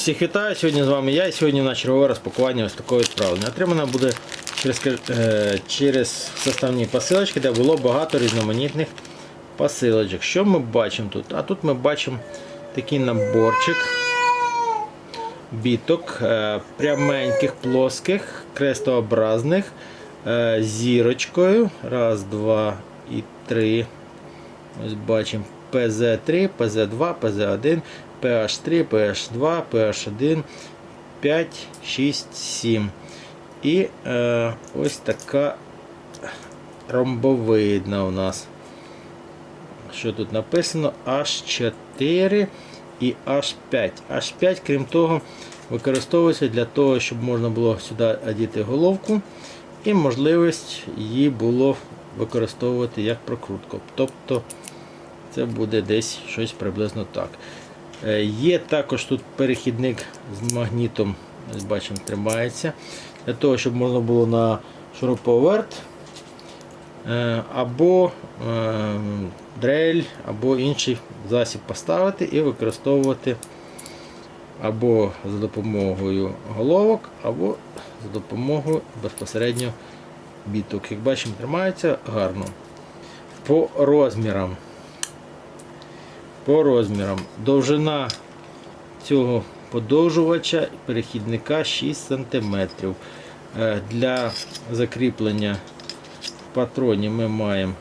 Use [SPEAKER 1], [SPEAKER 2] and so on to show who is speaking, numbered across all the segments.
[SPEAKER 1] Всіх вітаю, сьогодні з вами я і сьогодні на чергове розпакування ось такого відправлення. Отримано буде через, е, через составні посилочки, де було багато різноманітних посилочок. Що ми бачимо тут? А тут ми бачимо такий наборчик біток е, пряменьких, плоских, крестообразних, е, зірочкою. Раз, два і три. Ось бачимо PZ3, PZ2, PZ1, PH3, PH2, PH1, 5, 6, 7. І е, ось така ромбовидна у нас. Що тут написано? H4 і H5. H5, крім того, використовується для того, щоб можна було сюди одіти головку і можливість її було використовувати як прокрутку. Тобто це буде десь щось приблизно так. Е, Є також тут перехідник з магнітом, ось бачимо, тримається. Для того, щоб можна було на шуруповерт е, або е, дрель, або інший засіб поставити і використовувати або за допомогою головок, або за допомогою безпосередньо біток. Як бачимо, тримається гарно. По розмірам. По розмірам. Довжина цього подовжувача перехідника 6 см. Е, Для закріплення в патроні ми маємо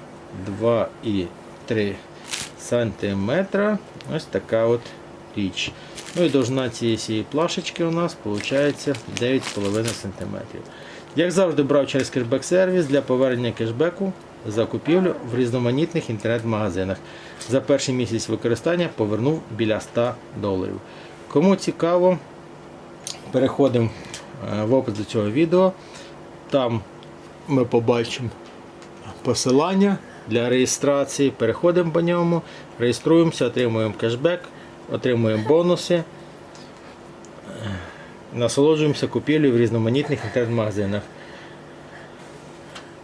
[SPEAKER 1] 2,3 см. Ось така от річ. Ну і довжина цієї плашечки у нас виходить 9,5 см. Як завжди брав через кешбек сервіс для повернення кешбеку за купівлю в різноманітних інтернет-магазинах. За перший місяць використання повернув біля 100 доларів. Кому цікаво, переходимо е, в опис до цього відео. Там ми побачимо посилання для реєстрації. Переходимо по ньому, реєструємося, отримуємо кешбек, отримуємо бонуси. Е, Насолоджуємося купівлею в різноманітних інтернет-магазинах.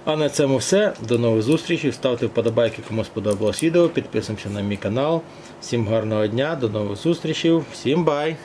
[SPEAKER 1] А на цьому все. До нових зустрічей. Ставте вподобайки, кому сподобалось відео. Підписуємося на мій канал. Всім гарного дня, до нових зустрічей. Всім бай!